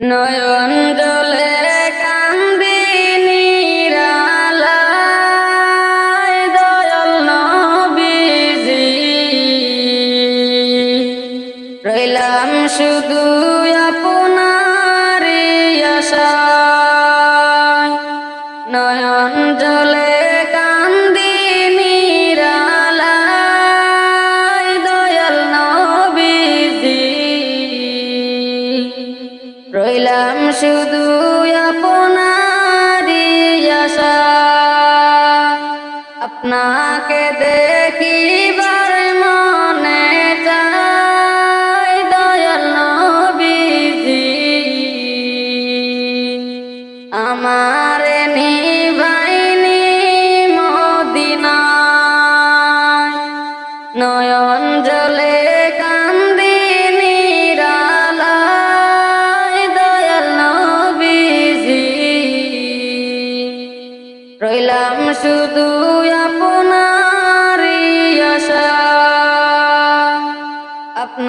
নয়ন দলে শুধু আপনার আপনাকে দেখ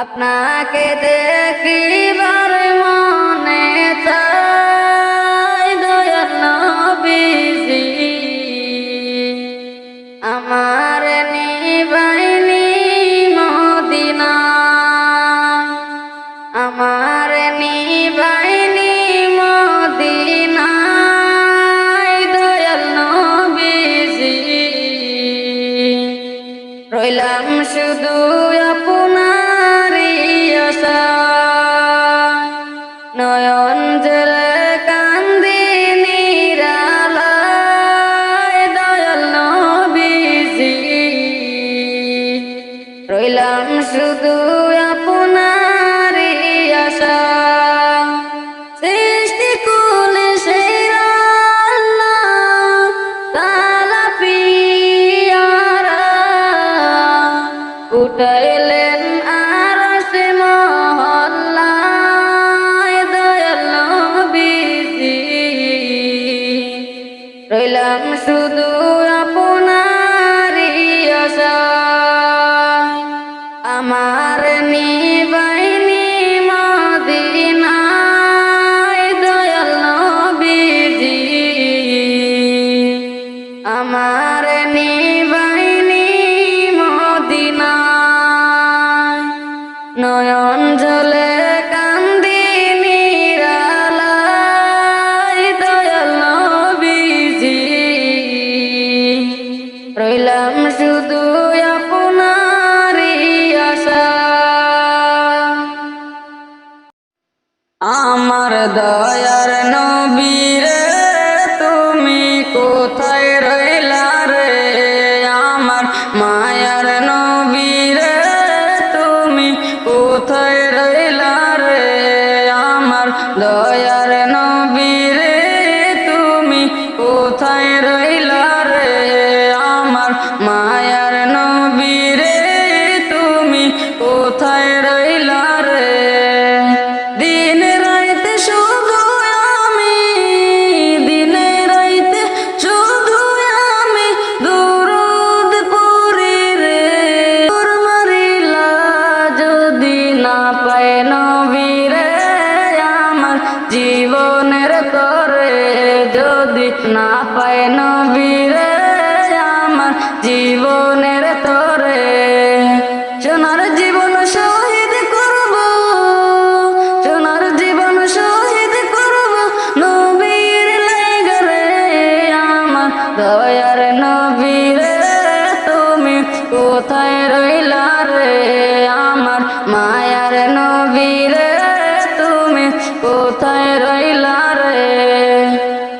अपना के देखी নয়ন জলে কান্দি নিরালাই দয়াল নবীজি। রইলাম শুধু আপনারই আশা। আমার দা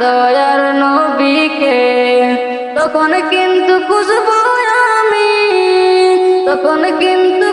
দয়ার নবীকে তখন কিন্তু খুশবো আমি তখন কিন্তু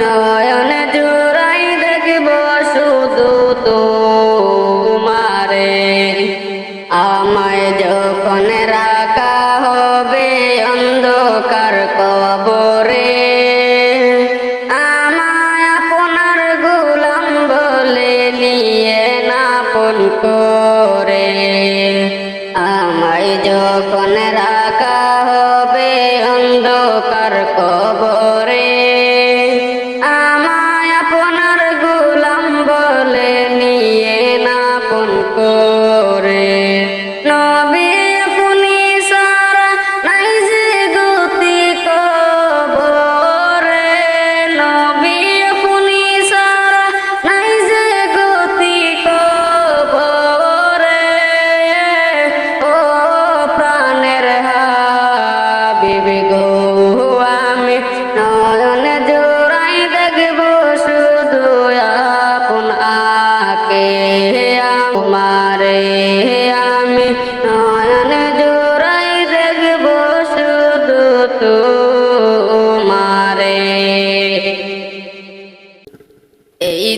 নয়নে জোড়াই দেখব শুধু তোমারে। আমায় যখন রাখা হবে অন্ধকার কবরে, আমায় আপনার গুলাম বলে নিয়ে না পন করে। আমায় যখন রাখা হবে অন্ধকার কবরে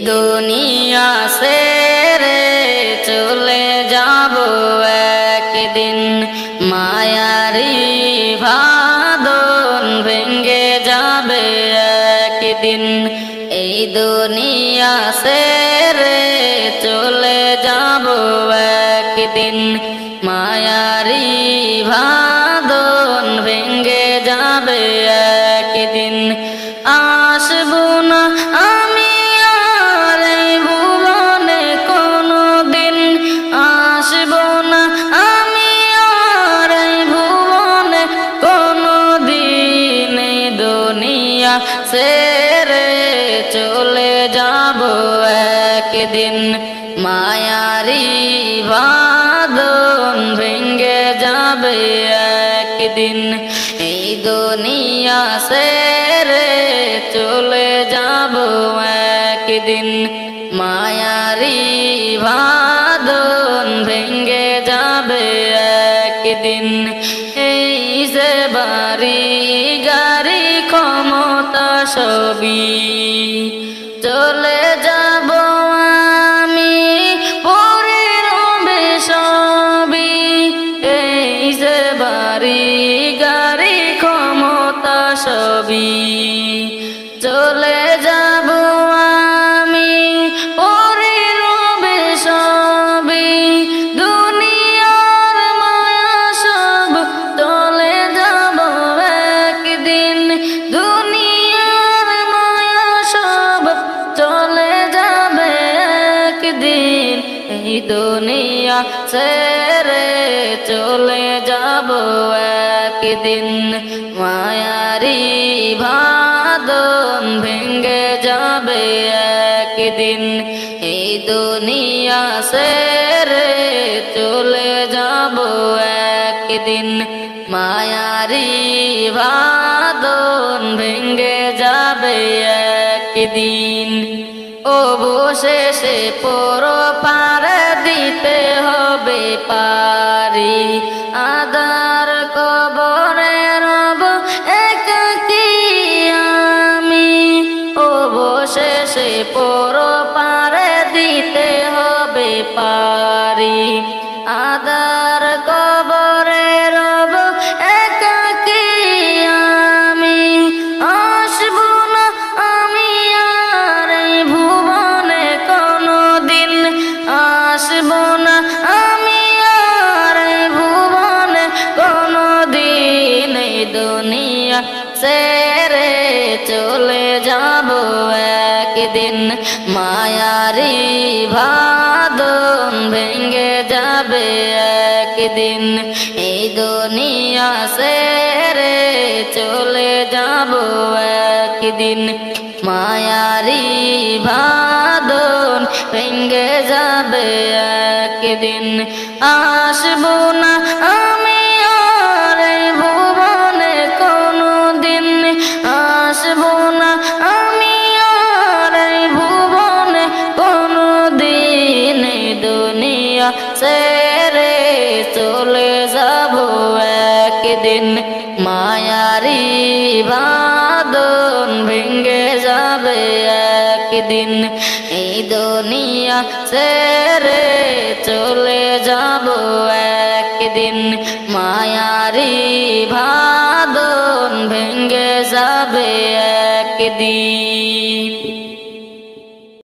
দুনিয়া সে রে চলে যাব একদিন। মায়ারি ভাদন ভেঙ্গে যাবে একদিন। এই দুনিয়া সে রে চলে যাব একদিন। মায়ারি ভাদন ভেঙ্গে যাবে একদিন। আসব না যাব একদিন। মায়ারি বাদন ভেঙ্গে যাবে একদিন। এই দুনিয়া সেরে চলে যাব একদিন। মায়ারি বাদন ভেঙ্গে যাবে একদিন। এই যে বাড়ি গাড়ি ক্ষমতা সবই ছেড়ে চলে যাব একদিন। মায়ারি ভাদন ভেঙ্গে যাবে একদিন। এই দুনিয়া ছেড়ে চলে যাব একদিন। মায়ারি ভাদন ভেঙ্গে যাবে একদিন। অবশেষে পর পার দিতে হবে পারি। আদার কবরে রব একাকি আমি। অবশেষে একদিন মায়ারি ভাদন ভেঙে যাবে একদিন। এই দুনিয়া সেরে চলে যাব একদিন। মায়ারি ভাদন ভেঙ্গে যাবে একদিন। আসব না একদিন মায়ারি বাদন ভেঙ্গে যাবে একদিন। এই দুনিয়া সেরে চলে যাব একদিন। মায়ারি ভাদন ভেঙ্গে যাবে একদিন।